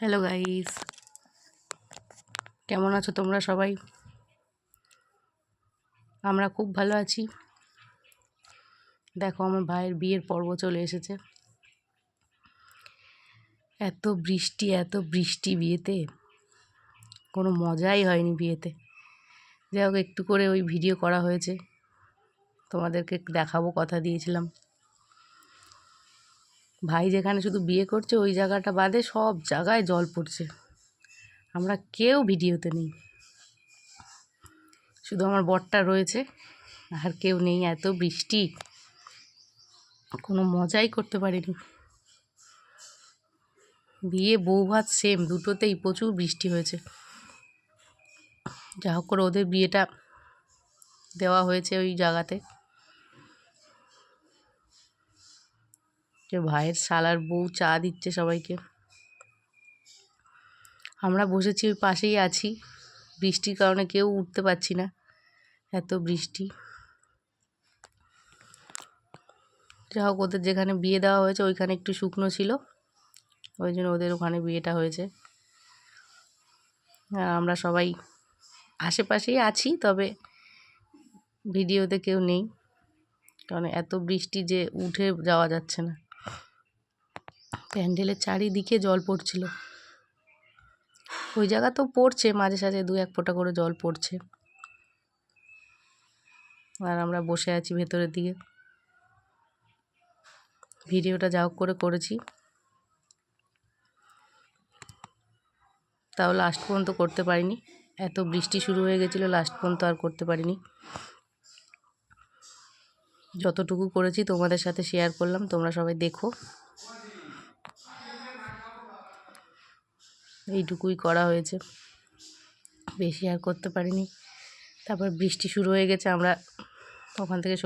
Hello guys কেমন আছো তোমরা সবাই? আমরা খুব ভালো আছি। দেখো, আমার ভাইয়ের বিয়ের পর্ব চলে এসেছে। এত বৃষ্টি এত বৃষ্টি বিয়েতে। কোনো মজাই হয়নি বিয়েতে। যাই হোক, একটু করে ওই ভিডিও করা হয়েছে। তোমাদেরকে দেখাবো, কথা দিয়েছিলাম। ভাই যেখানে শুধু বিয়ে করছে, ওই জায়গাটা বাদে সব জায়গায় জল পড়ছে। আমরা কেউ ভিডিওতে নেই। শুধু আমার বরটা রয়েছে, আর কেউ নেই। এত বৃষ্টি। কোনো মজাই করতে পারিনি। বিয়ে, বউ ভাত সেম দুটোতেই প্রচুর বৃষ্টি হয়েছে। যা হোক করে ওদের বিয়েটা দেওয়া হয়েছে ওই জায়গাতে। ভাইয়ের শালার বউ চা দিচ্ছে সবাইকে। আমরা বসেছি ওই পাশেই আছি। বৃষ্টির কারণে কেউ উঠতে পারছি না। এত বৃষ্টি। যা হোক, ওদের যেখানে বিয়ে দেওয়া হয়েছে, ওইখানে একটু শুকনো ছিল। ওই জন্য ওদের ওখানে বিয়েটা হয়েছে। আমরা সবাই আশেপাশেই আছি, তবে ভিডিওতে কেউ নেই। কারণ এত বৃষ্টি যে উঠে যাওয়া যাচ্ছে না। প্যান্ডেলের চারিদিকে জল পড়ছিল। ওই জায়গা তো পড়ছে, মাঝে সাঝে দু এক ফোঁটা করে জল পড়ছে। আর আমরা বসে আছি ভেতরের দিকে। ভিডিওটা যা করে করেছি। তাও লাস্ট পর্যন্ত করতে পারিনি। এত বৃষ্টি শুরু হয়ে গেছিল লাস্ট পর্যন্ত আর করতে পারিনি। যতটুকু করেছি তোমাদের সাথে শেয়ার করলাম, তোমরা সবাই দেখো। এইটুকুই করা হয়েছে। বেশি আর করতে পারিনি। তারপর বৃষ্টি শুরু হয়ে গেছে, আমরা ওখান থেকে